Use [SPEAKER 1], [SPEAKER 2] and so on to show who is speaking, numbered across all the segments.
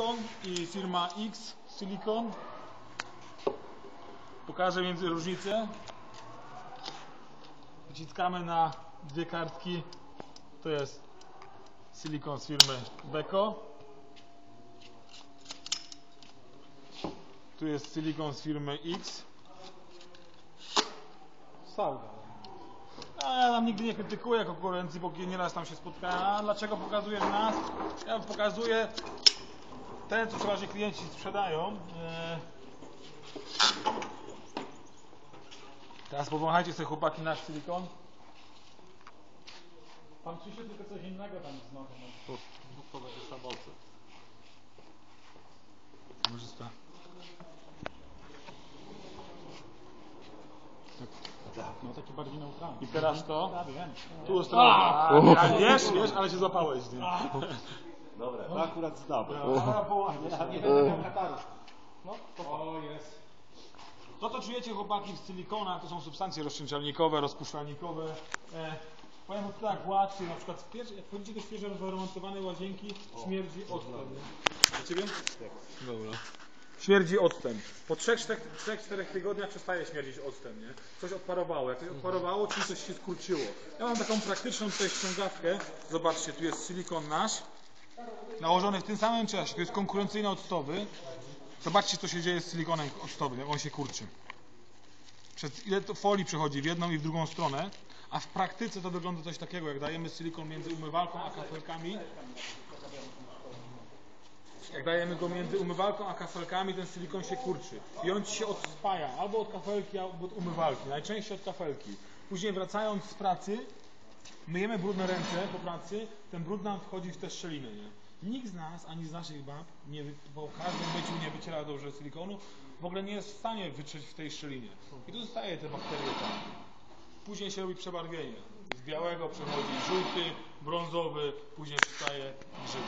[SPEAKER 1] I firma X Silicon. Pokażę między różnicę. Wyciskamy na dwie kartki. To jest silikon z firmy Beko. Tu jest silikon z firmy X.
[SPEAKER 2] Sauga.
[SPEAKER 1] A ja tam nigdy nie krytykuję konkurencji, bo nieraz tam się spotkałem. A dlaczego pokazujesz nas? Ja pokazuję ten, co przeważnie klienci sprzedają. E, Teraz powąchajcie sobie chłopaki nasz silikon.
[SPEAKER 2] Tam Krzysiu tylko coś innego tam znowu.
[SPEAKER 3] To będzie samoce.
[SPEAKER 1] Kamerzysta.
[SPEAKER 2] No taki bardziej neutralny.
[SPEAKER 1] I teraz to.
[SPEAKER 2] Ja wiem.
[SPEAKER 1] Tu ostrożnie. Wiesz, wiesz, ale się złapałeś. Nie?
[SPEAKER 3] Dobra, to akurat znam.
[SPEAKER 1] Dobra, połamie.
[SPEAKER 2] Nie będę miał. No, to
[SPEAKER 1] O, jest. To, co czujecie chłopaki w silikonach, to są substancje rozcieńczalnikowe, rozpuszczalnikowe. E, powiem wam tak, łatwiej, na przykład w pierwsze, jak wchodzicie do świeżo wyremontowanej łazienki, śmierdzi octem. nie? Dla ciebie? Dobra. Śmierdzi octem. Po 3-4 tygodniach przestaje śmierdzić octem, nie? Coś odparowało. Jak coś odparowało, czyli coś się skurczyło. Ja mam taką praktyczną tutaj ściągawkę. Zobaczcie, tu jest silikon nasz. Nałożony w tym samym czasie. To jest konkurencyjny octowy. Zobaczcie, co się dzieje z silikonem octowym, jak on się kurczy. Przez ile to folii przechodzi w jedną i w drugą stronę, a w praktyce to wygląda coś takiego, jak dajemy silikon między umywalką a kafelkami. Jak dajemy go między umywalką a kafelkami, ten silikon się kurczy. I on się odspaja albo od kafelki, albo od umywalki. Najczęściej od kafelki. Później wracając z pracy, myjemy brudne ręce po pracy, ten brud nam wchodzi w te szczeliny. Nie? Nikt z nas, ani z naszych bab, nie, po każdym myciu nie wyciera dobrze silikonu, w ogóle nie jest w stanie wytrzeć w tej szczelinie. I tu zostaje te bakterie tam. Później się robi przebarwienie. Z białego przechodzi żółty, brązowy, później przestaje grzyb.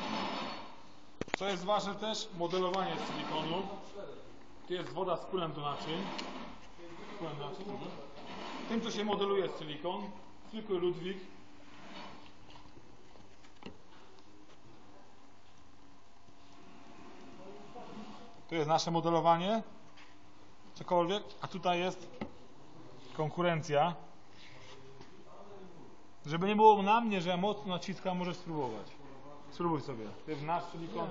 [SPEAKER 1] Co jest ważne też, modelowanie silikonu. Tu jest woda z płynem do naczyń. Płynem do naczyń. Tym, co się modeluje silikon, zwykły Ludwik. Tu jest nasze modelowanie. Cokolwiek. A tutaj jest konkurencja. Żeby nie było na mnie, że ja mocno naciskam, możesz spróbować. Spróbuj sobie. To jest nasz silikon.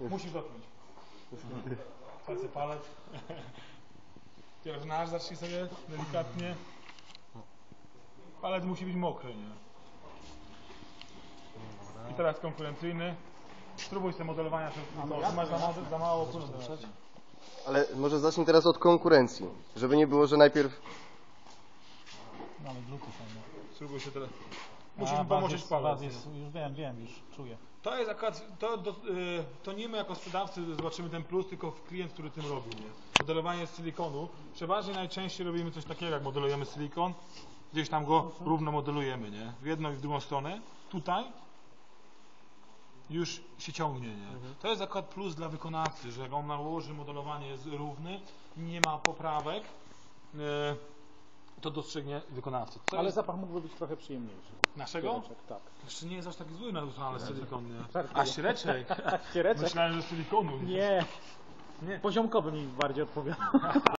[SPEAKER 1] Musisz dotknąć. Palce palec. Pierw nasz zacznij sobie delikatnie. Palec musi być mokry, nie? I teraz konkurencyjny. Spróbuj sobie modelowania przez no, masz za, mało- za mało płynu.
[SPEAKER 4] Ale może zacznij teraz od konkurencji. Żeby nie było, że najpierw
[SPEAKER 2] Mamy gluty fajne.
[SPEAKER 1] Spróbuj się teraz. Musisz mi pomożeć palec. nie?
[SPEAKER 2] Jest, już wiem, wiem, już czuję.
[SPEAKER 1] To jest akurat, to, do, y, to nie my jako sprzedawcy zobaczymy ten plus, tylko klient, który tym robi. Nie? Modelowanie z silikonu. Przeważnie najczęściej robimy coś takiego, jak modelujemy silikon, gdzieś tam go równo modelujemy, nie? W jedną i w drugą stronę. Tutaj już się ciągnie, nie? To jest akurat plus dla wykonawcy, że jak on nałoży modelowanie jest równy, nie ma poprawek, y, to dostrzegnie wykonawcy. To
[SPEAKER 2] Ale
[SPEAKER 1] jest
[SPEAKER 2] zapach mógłby być trochę przyjemniejszy.
[SPEAKER 1] naszego?
[SPEAKER 2] Kiereczek, tak.
[SPEAKER 1] Jeszcze nie jest aż taki zły naturalny silikon, nie?
[SPEAKER 2] Żartuję.
[SPEAKER 1] A śreczek?
[SPEAKER 2] Kiereczek?
[SPEAKER 1] Myślałem, że z silikonu.
[SPEAKER 2] Nie.
[SPEAKER 1] Nie.
[SPEAKER 2] Poziomkowy mi bardziej odpowiada.